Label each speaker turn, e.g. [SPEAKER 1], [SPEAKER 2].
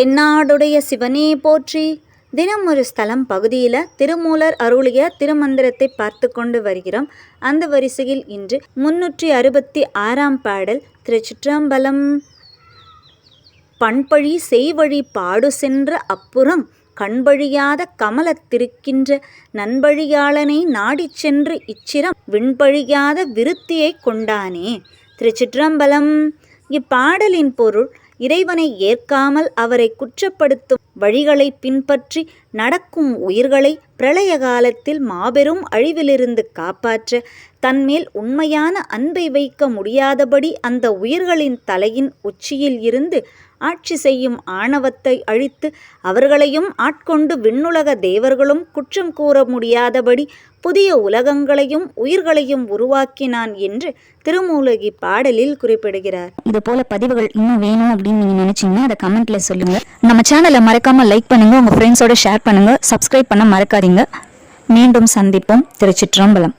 [SPEAKER 1] தென்னாடுடைய சிவனே போற்றி. தினம் ஒரு ஸ்தலம் பகுதியில் திருமூலர் அருளிய திருமந்திரத்தை பார்த்து கொண்டு வருகிறோம். அந்த வரிசையில் இன்று முன்னூற்றி அறுபத்தி ஆறாம் பாடல் திருச்சிற்றம்பலம். பண்பழி செய்வழி பாடு சென்ற அப்புறம் கண்பழியாத கமலத்திருக்கின்ற நண்பழியாளனை நாடிச் சென்று இச்சிரம் விண்பழியாத விருத்தியை கொண்டானே. திருச்சிற்றம்பலம். இப்பாடலின் பொருள் இறைவனை ஏற்காமல் அவரை குற்றப்படுத்தும் வழிகளை பின்பற்றி நடக்கும் உயிர்களை பிரளய காலத்தில் மாபெரும் அழிவிலிருந்து காப்பாற்ற தன்மேல் உண்மையான அன்பை வைக்க முடியாதபடி அந்த உயிர்களின் தலையின் உச்சியில் இருந்து ஆட்சி செய்யும் ஆணவத்தை அழித்து அவர்களையும் ஆட்கொண்டு விண்ணுலக தேவர்களும் குற்றம் கூற முடியாதபடி புதிய உலகங்களையும் உயிர்களையும் உருவாக்கினான் என்று திருமூலகி பாடலில் குறிப்பிடுகிறார்.
[SPEAKER 2] இது போல பதிவுகள் இன்னும் வேணும் அப்படின்னு நீங்க நினைச்சீங்கன்னா அதை கமெண்ட்ல சொல்லுங்க. நம்ம சேனலை மறக்காம லைக் பண்ணுங்க உங்க ஃப்ரெண்ட்ஸோட ஷேர் பண்ணுங்க சப்ஸ்கிரைப் பண்ண மறக்காதீங்க. மீண்டும் சந்திப்போம். திருச்சிற்றம்பலம்.